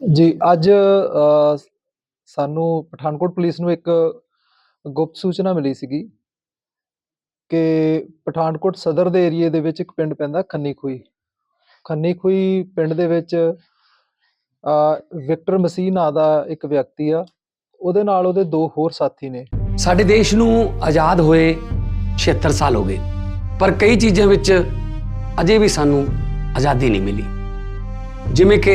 ਜੀ ਅੱਜ ਅ, ਸਾਨੂੰ ਪਠਾਨਕੋਟ ਪੁਲਿਸ ਨੂੰ ਇੱਕ ਗੁਪਤ ਸੂਚਨਾ ਮਿਲੀ ਸੀਗੀ ਕਿ ਪਠਾਨਕੋਟ ਸਦਰ ਦੇ ਏਰੀਏ ਦੇ ਵਿੱਚ ਇੱਕ ਪਿੰਡ ਪੈਂਦਾ ਖੰਨੀ ਖੂਈ ਖੰਨੀ ਖੂਈ ਪਿੰਡ ਦੇ ਵਿੱਚ ਅ, ਵਿਕਟਰ ਮਸੀਹ ਨਾਂ ਦਾ ਇੱਕ ਵਿਅਕਤੀ ਆ ਉਹਦੇ ਨਾਲ ਉਹਦੇ ਦੋ ਹੋਰ ਸਾਥੀ ਨੇ। ਸਾਡੇ ਦੇਸ਼ ਨੂੰ ਆਜ਼ਾਦ ਹੋਏ 76 ਸਾਲ ਹੋ ਗਏ ਪਰ ਕਈ ਚੀਜ਼ਾਂ ਵਿੱਚ ਅਜੇ ਵੀ ਸਾਨੂੰ ਆਜ਼ਾਦੀ ਨਹੀਂ ਮਿਲੀ। ਜਿਵੇਂ ਕਿ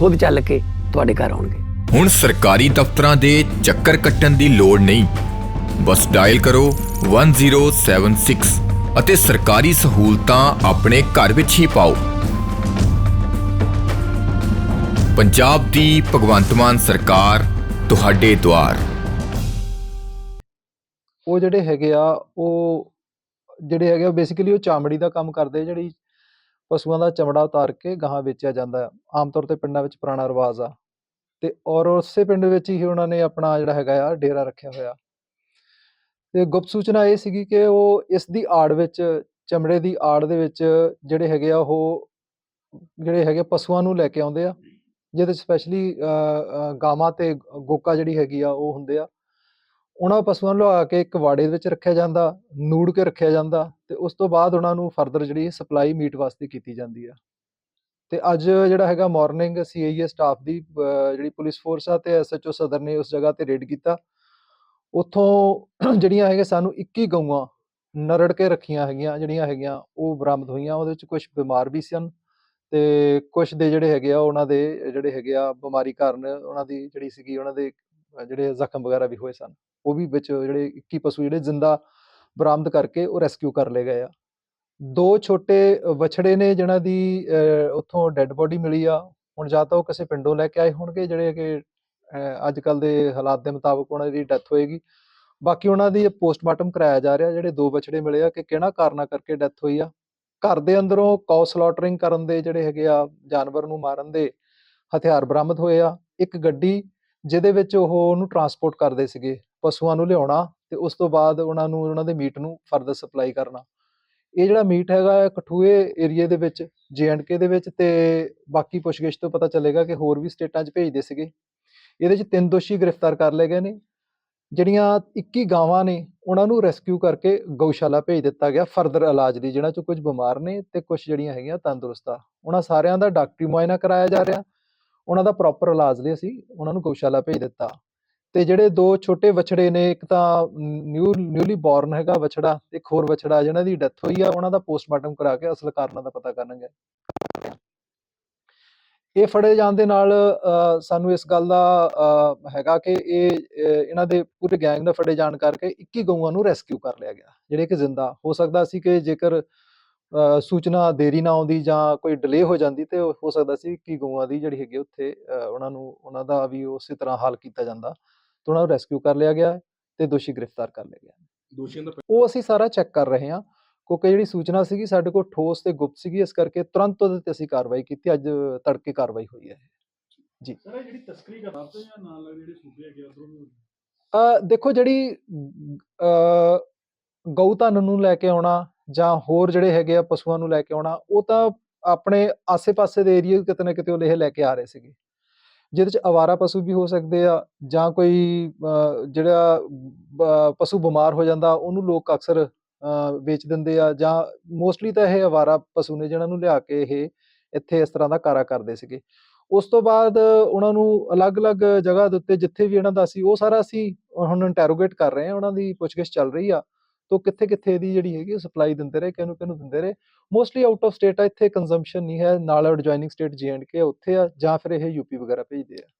ਖੁਦ ਚੱਲ ਕੇ ਤੁਹਾਡੇ ਘਰ ਆਉਣਗੇ। ਹੁਣ ਸਰਕਾਰੀ ਦਫ਼ਤਰਾਂ ਦੇ ਚੱਕਰ ਕੱਟਣ ਦੀ ਲੋੜ ਨਹੀਂ। ਬਸ ਡਾਇਲ ਕਰੋ 1076 ਅਤੇ ਸਰਕਾਰੀ ਸਹੂਲਤਾਂ ਆਪਣੇ ਘਰ ਵਿੱਚ ਹੀ ਪਾਓ। ਪੰਜਾਬ ਦੀ ਭਗਵੰਤ ਮਾਨ ਸਰਕਾਰ ਤੁਹਾਡੇ ਦੁਆਰ। ਉਹ ਜਿਹੜੇ ਹੈਗੇ ਆ ਉਹ ਜਿਹੜੇ ਹੈਗੇ ਆ ਬੇਸਿਕਲੀ ਉਹ ਚਾਮੜੀ ਦਾ ਕੰਮ ਕਰਦੇ ਜਿਹੜੀ ਪਸ਼ੂਆਂ ਦਾ ਚਮੜਾ ਉਤਾਰ ਕੇ ਗਾਹਾਂ ਵੇਚਿਆ ਜਾਂਦਾ ਆ ਆਮ ਤੌਰ ਤੇ ਪਿੰਡਾਂ ਵਿੱਚ ਪੁਰਾਣਾ ਰਿਵਾਜ ਆ। ਤੇ ਔਰ ਉਸੇ ਪਿੰਡ ਵਿੱਚ ਹੀ ਉਹਨਾਂ ਨੇ ਆਪਣਾ ਜਿਹੜਾ ਹੈਗਾ ਆ, ਡੇਰਾ ਰੱਖਿਆ ਹੋਇਆ। ਤੇ ਗੁਪਤ ਸੂਚਨਾ ਇਹ ਸੀਗੀ ਕਿ ਉਹ ਇਸ ਦੀ ਆੜ ਵਿੱਚ, ਚਮੜੇ ਦੀ ਆੜ ਦੇ ਵਿੱਚ ਜਿਹੜੇ ਹੈਗੇ ਆ, ਉਹ ਜਿਹੜੇ ਹੈਗੇ ਪਸ਼ੂਆਂ ਨੂੰ ਲੈ ਕੇ ਆਉਂਦੇ ਆ। ਜਿਹਦੇ ਸਪੈਸ਼ਲੀ ਗਾਵਾਂ ਤੇ ਗੋਕਾ ਜਿਹੜੀ ਹੈਗੀ ਆ, ਉਹ ਹੁੰਦੇ ਆ। ਉਹਨਾਂ ਪਸ਼ੂਆਂ ਨੂੰ ਲਿਆ ਕੇ ਇੱਕ ਵਾੜੇ ਦੇ ਵਿੱਚ ਰੱਖਿਆ ਜਾਂਦਾ, ਨੂੜ ਕੇ ਰੱਖਿਆ ਜਾਂਦਾ ਤੇ ਉਸ ਤੋਂ ਬਾਅਦ ਉਹਨਾਂ ਨੂੰ ਫਰਦਰ ਜਿਹੜੀ ਸਪਲਾਈ ਮੀਟ ਵਾਸਤੇ ਕੀਤੀ ਜਾਂਦੀ ਆ। ਤੇ ਅੱਜ ਜਿਹੜਾ ਹੈਗਾ ਮਾਰਨਿੰਗ ਸੀਆਈਏ ਸਟਾਫ ਦੀ ਜਿਹੜੀ ਪੁਲਿਸ ਫੋਰਸ ਆ ਤੇ ਐਸਐਚਓ ਸਦਰ ਨੇ ਉਸ ਜਗ੍ਹਾ ਤੇ ਰੇਡ ਕੀਤਾ। ਉੱਥੋਂ ਜਿਹੜੀਆਂ ਹੈਗੇ ਸਾਨੂੰ 21 ਗਊਆਂ ਨਰੜ ਕੇ ਰੱਖੀਆਂ ਹੈਗੀਆਂ, ਜਿਹੜੀਆਂ ਹੈਗੀਆਂ ਉਹ ਬਰਾਮਦ ਹੋਈਆਂ, ਉਹਦੇ ਵਿੱਚ ਕੁਝ ਬਿਮਾਰ ਵੀ ਸਨ ਤੇ ਕੁਝ ਦੇ ਜਿਹੜੇ ਹੈਗੇ ਆ ਉਹਨਾਂ ਦੇ ਜਿਹੜੇ ਹੈਗੇ ਆ ਬਿਮਾਰੀ ਕਾਰਨ ਉਹਨਾਂ ਦੀ ਜਿਹੜੀ ਸੀਗੀ ਉਹਨਾਂ ਦੇ ਜਿਹੜੇ ਜ਼ਖਮ ਵਗੈਰਾ ਵੀ ਹੋਏ ਸਨ, ਉਹ ਵੀ ਵਿੱਚ ਜਿਹੜੇ 21 ਪਸ਼ੂ ਜਿਹੜੇ ਜ਼ਿੰਦਾ ਬਰਾਮਦ ਕਰਕੇ ਉਹ ਰੈਸਕਿਊ ਕਰ ਲਏ ਗਏ ਆ। ਦੋ ਛੋਟੇ ਵਛੜੇ ਨੇ ਜਿਨ੍ਹਾਂ ਦੀ ਉੱਥੋਂ ਡੈੱਡ ਬੋਡੀ ਮਿਲੀ ਆ। ਹੁਣ ਜਾਂ ਤਾਂ ਉਹ ਕਿਸੇ ਪਿੰਡੋਂ ਲੈ ਕੇ ਆਏ ਹੋਣਗੇ ਜਿਹੜੇ ਕਿ ਅੱਜ ਕੱਲ ਦੇ ਹਾਲਾਤ ਦੇ ਮੁਤਾਬਕ ਉਹਨਾਂ ਦੀ ਡੈਥ ਹੋਏਗੀ। ਬਾਕੀ ਉਹਨਾਂ ਦੀ ਪੋਸਟਮਾਰਟਮ ਕਰਾਇਆ ਜਾ ਰਿਹਾ, ਜਿਹੜੇ ਦੋ ਵਛੜੇ ਮਿਲੇ ਆ ਕਿ ਕਿਹੜਾ ਕਾਰਨਾ ਕਰਕੇ ਡੈਥ ਹੋਈ ਆ। ਘਰ ਦੇ ਅੰਦਰੋਂ ਕਾਉ ਸਲੌਟਰਿੰਗ ਕਰਨ ਦੇ ਜਿਹੜੇ ਹੈਗੇ ਆ ਜਾਨਵਰ ਨੂੰ ਮਾਰਨ ਦੇ ਹਥਿਆਰ ਬਰਾਮਦ ਹੋਏ ਆ। ਇੱਕ ਗੱਡੀ ਜਿਹਦੇ ਵਿੱਚ ਉਹ ਉਹਨੂੰ ਟਰਾਂਸਪੋਰਟ ਕਰਦੇ ਸੀਗੇ, ਪਸ਼ੂਆਂ ਨੂੰ ਲਿਆਉਣਾ ਤੇ ਉਸ ਤੋਂ ਬਾਅਦ ਉਹਨਾਂ ਨੂੰ, ਉਹਨਾਂ ਦੇ ਮੀਟ ਨੂੰ ਫਰਦਰ ਸਪਲਾਈ ਕਰਨਾ। ਇਹ ਜਿਹੜਾ ਮੀਟ ਹੈਗਾ ਕਠੂਏ ਏਰੀਏ ਦੇ ਵਿੱਚ ਕੇ ਦੇ ਵਿੱਚ ਤੇ ਬਾਕੀ ਪੁੱਛਗਿੱਛ ਤੋਂ ਪਤਾ ਚੱਲੇਗਾ ਕਿ ਹੋਰ ਵੀ ਸਟੇਟਾਂ 'ਚ ਭੇਜਦੇ ਸੀਗੇ। ਇਹਦੇ 'ਚ ਤਿੰਨ ਦੋਸ਼ੀ ਗ੍ਰਿਫਤਾਰ ਕਰ ਲਏ ਗਏ ਨੇ, ਜਿਹੜੀਆਂ 21 ਗਾਵਾਂ ਨੇ, ਉਹਨਾਂ ਨੂੰ ਰੈਸਕਿਊ ਕਰਕੇ ਗਊਸ਼ਾਲਾ ਭੇਜ ਦਿੱਤਾ ਗਿਆ ਫਰਦਰ ਇਲਾਜ ਲਈ ਜਿਹਨਾਂ 'ਚ ਕੁਝ ਬਿਮਾਰ ਨੇ ਤੇ ਕੁਝ ਜਿਹੜੀਆਂ ਹੈਗੀਆਂ ਤੰਦਰੁਸਤ ਆ। ਉਹਨਾਂ ਸਾਰਿਆਂ ਦਾ ਡਾਕਟਰੀ ਮੁਆਇਨਾ ਕਰਾਇਆ ਜਾ ਰਿਹਾ। ਉਹਨਾਂ ਦਾ ਪ੍ਰੋਪਰ ਇਲਾਜ ਲਈ ਅਸੀਂ ਉਹਨਾਂ ਨੂੰ ਗਊਸ਼ਾਲਾ ਭੇਜ ਦਿੱਤਾ। ਤੇ ਜਿਹੜੇ ਦੋ ਛੋਟੇ ਵਛੜੇ ਨੇ ਇੱਕ ਤਾਂ ਨਿਊ ਨਿਊਲੀ ਬੋਰਨ ਹੈਗਾ ਵਛੜਾ ਇੱਕ ਹੋਰ ਵਛੜਾ ਜਿਹਨਾਂ ਦੀ ਡੈਥ ਹੋਈ ਆ ਉਹਨਾਂ ਦਾ ਪੋਸਟਮਾਰਟਮ ਕਰਾ ਕੇ ਅਸਲ ਕਾਰਨਾਂ ਦਾ ਪਤਾ ਕਰਨਗੇ। ਇਹ ਫੜੇ ਜਾਣ ਦੇ ਨਾਲ ਸਾਨੂੰ ਇਸ ਗੱਲ ਦਾ ਅ, ਹੈਗਾ ਕਿ ਇਹ ਇਹਨਾਂ ਦੇ ਪੂਰੇ ਗੈਂਗ ਦਾ ਫੜੇ ਜਾਣ ਕਰਕੇ 21 ਗਊਆਂ ਨੂੰ ਰੈਸਕਿਊ ਕਰ ਲਿਆ ਗਿਆ ਜਿਹੜੇ ਕਿ ਜ਼ਿੰਦਾ। ਹੋ ਸਕਦਾ ਸੀ ਕਿ ਜੇਕਰ ਸੂਚਨਾ ਦੇਰੀ ਨਾ ਆਉਂਦੀ ਜਾਂ ਕੋਈ ਡਿਲੇ ਹੋ ਜਾਂਦੀ ਤੇ ਹੋ ਸਕਦਾ ਸੀ ਕਿ ਗਊਆਂ ਦੀ ਜਿਹੜੀ ਹੈਗੀ ਉੱਥੇ ਉਹਨਾਂ ਨੂੰ ਉਹਨਾਂ ਦਾ ਵੀ ਉਸੇ ਤਰ੍ਹਾਂ ਹਾਲ ਕੀਤਾ ਜਾਂਦਾ ਤੇ ਉਹਨਾਂ ਨੂੰ ਰੈਸਕਿਊ ਕਰ ਲਿਆ ਗਿਆ ਤੇ ਦੋਸ਼ੀ ਗ੍ਰਿਫਤਾਰ ਕਰ ਲਿਆ ਗਿਆ ਦੋਸ਼ੀਆਂ ਦਾ ਉਹ ਅਸੀਂ ਸਾਰਾ ਚੈੱਕ ਕਰ ਰਹੇ ਹਾਂ। ਕਿਉਂਕਿ ਜਿਹੜੀ ਸੂਚਨਾ ਸੀਗੀ ਸਾਡੇ ਕੋਲ ਠੋਸ ਤੇ ਗੁਪਤ ਸੀਗੀ ਇਸ ਕਰਕੇ ਤੁਰੰਤ ਉਹਦੇ ਤੇ ਅਸੀਂ ਕਾਰਵਾਈ ਕੀਤੀ ਅੱਜ ਤੜਕੇ ਕਾਰਵਾਈ ਹੋਈ ਹੈ। ਸਰ ਇਹ ਜਿਹੜੀ ਤਸਕਰੀ ਕਰ ਰਹੇ ਜਾਂ ਨਾਲ ਲੱਗਦੇ ਜਿਹੜੇ ਸੂਬੇ ਹੈਗੇ ਉਧਰੋਂ ਵੀ ਅ ਦੇਖੋ ਜਿਹੜੀ ਅ ਗਊ ਧਨ ਨੂੰ ਲੈ ਕੇ ਆਉਣਾ ਜਾਂ ਹੋਰ ਜਿਹੜੇ ਹੈਗੇ ਆ ਪਸ਼ੂਆਂ ਨੂੰ ਲੈ ਕੇ ਆਉਣਾ, ਉਹ ਤਾਂ ਆਪਣੇ ਆਸੇ-ਪਾਸੇ ਦੇ ਏਰੀਆ ਕਿਤੇ ਨਾ ਕਿਤੇ ਉਹ ਇਹ ਲੈ ਕੇ ਆ ਰਹੇ ਸੀਗੇ। ਜਿਹਦੇ ਚ ਅਵਾਰਾ ਪਸ਼ੂ ਵੀ ਹੋ ਸਕਦੇ ਆ ਜਾਂ ਕੋਈ ਜਿਹੜਾ ਪਸ਼ੂ ਬਿਮਾਰ ਹੋ ਜਾਂਦਾ, ਉਹਨੂੰ ਲੋਕ ਅਕਸਰ ਵੇਚ ਦਿੰਦੇ ਆ ਜਾਂ ਮੋਸਟਲੀ ਤਾਂ ਇਹ ਅਵਾਰਾ ਪਸ਼ੂ ਨੇ ਜਿਹਨਾਂ ਨੂੰ ਲਿਆ ਕੇ ਇਹ ਇੱਥੇ ਇਸ ਤਰ੍ਹਾਂ ਦਾ ਕਾਰਾ ਕਰਦੇ ਸੀਗੇ। ਉਸ ਤੋਂ ਬਾਅਦ ਉਹਨਾਂ ਨੂੰ ਅਲੱਗ-ਅਲੱਗ ਜਗ੍ਹਾ ਦੇ ਉੱਤੇ ਜਿੱਥੇ ਵੀ ਇਹਨਾਂ ਦਾ ਸੀ, ਉਹ ਸਾਰਾ ਅਸੀਂ ਹੁਣ ਇੰਟਰੋਗੇਟ ਕਰ ਰਹੇ ਹਾਂ, ਉਹਨਾਂ ਦੀ ਪੁੱਛਗਿੱਛ ਚੱਲ ਰਹੀ ਆ। ਤੋ ਕਿੱਥੇ ਕਿੱਥੇ ਇਹਦੀ ਜਿਹੜੀ ਹੈਗੀ ਸਪਲਾਈ ਦਿੰਦੇ ਰਹੇ, ਕਿਹਨੂੰ ਕਿਹਨੂੰ ਦਿੰਦੇ ਰਹੇ। ਮੋਸਟਲੀ ਆਊਟ ਆਫ ਸਟੇਟ ਆ, ਇੱਥੇ ਕੰਜ਼ੰਪਸ਼ਨ ਨਹੀਂ ਹੈ, ਨਾਲ ਐਡਜੋਇਨਿੰਗ ਸਟੇਟ ਕੇ ਉੱਥੇ ਆ, ਜਾਂ ਫਿਰ ਇਹ ਯੂਪੀ ਵਗੈਰਾ ਭੇਜਦੇ ਆ।